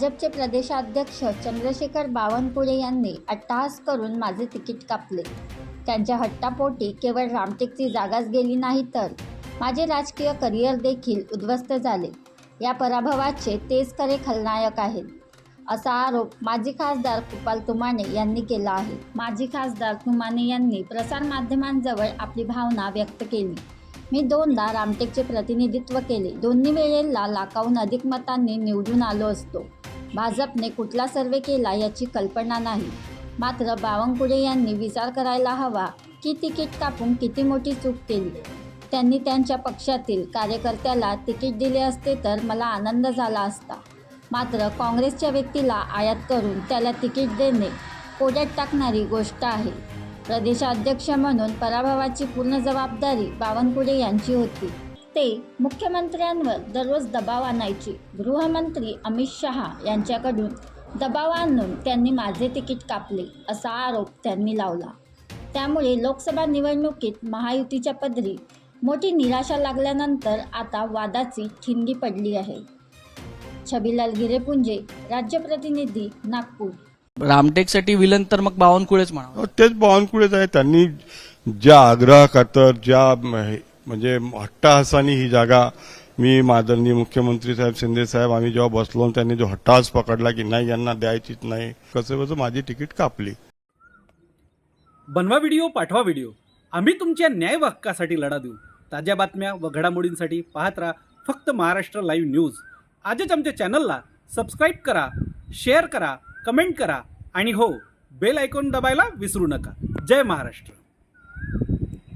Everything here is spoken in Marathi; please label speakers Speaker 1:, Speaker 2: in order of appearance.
Speaker 1: भाजपचे प्रदेशाध्यक्ष चंद्रशेखर बावनकुळे यांनी अट्टहास करून माझे तिकीट कापले. त्यांच्या हट्टापोटी केवळ रामटेकची जागाच गेली नाही तर माझे राजकीय करिअर देखील उद्ध्वस्त झाले. या पराभवाचे तेच खरे खलनायक आहेत. असा आरोप माजी खासदार कुपाल तुमाने यांनी केला आहे. माजी खासदार तुमाने यांनी प्रसारमाध्यमांजवळ आपली भावना व्यक्त केली. मी दोनदा रामटेकचे प्रतिनिधित्व केले. दोन्ही वेळेला लाखाहून अधिक मतांनी निवडून आलो असतो. भाजपने कुठला सर्वे केला याची कल्पना नाही. मात्र बावनकुळे यांनी विचार करायला हवा की तिकीट कापून किती मोठी चूक केली. त्यांनी त्यांच्या पक्षातील कार्यकर्त्याला तिकीट दिले असते तर मला आनंद झाला असता. मात्र काँग्रेसच्या व्यक्तीला आयात करून त्याला तिकीट देणे कोड्यात टाकणारी गोष्ट आहे. प्रदेशाध्यक्ष म्हणून पराभवाची पूर्ण जबाबदारी बावनकुळे यांची होती. ते मुख्यमंत्र्यांवर दररोज दबाव आणायचे. गृहमंत्री अमित शहा यांच्याकडून दबाव आणून त्यांनी माझे तिकीट कापले असा आरोप त्यांनी लावला. त्यामुळे लोकसभा निवडणुकीत महायुतीच्या पदरी मोठी निराशा लागल्यानंतर आता वादाची ठिणगी पडली आहे. छबिलाल गिरेपुंजे राज्य प्रतिनिधी नागपूर.
Speaker 2: रामटेकसाठी विलन तर मग बावनकुळेच म्हणा.
Speaker 3: हो, तेच बावनकुळेच आहे. त्यांनी ज्या आग्रह खातर ज्या म्हणजे हट्टाहासाने ही जागा मी माननीय मुख्यमंत्री साहेब शिंदे साहेब आम्ही जेव्हा बसलो आणि त्यांनी जो हट्टास पकडला की नाही यांना द्यायचीच नाही कसं कसं माझी तिकीट कापली.
Speaker 4: बनवा व्हिडिओ पाठवा व्हिडिओ. आम्ही तुमच्या न्याय हक्कासाठी लढा देऊ. ताज्या बातम्या व घडामोडींसाठी पाहत राहा फक्त महाराष्ट्र लाईव्ह न्यूज. आजच आमच्या चॅनलला सबस्क्राईब करा शेअर करा कमेंट करा आणि हो बेल आयकॉन दबायला विसरू नका. जय महाराष्ट्र.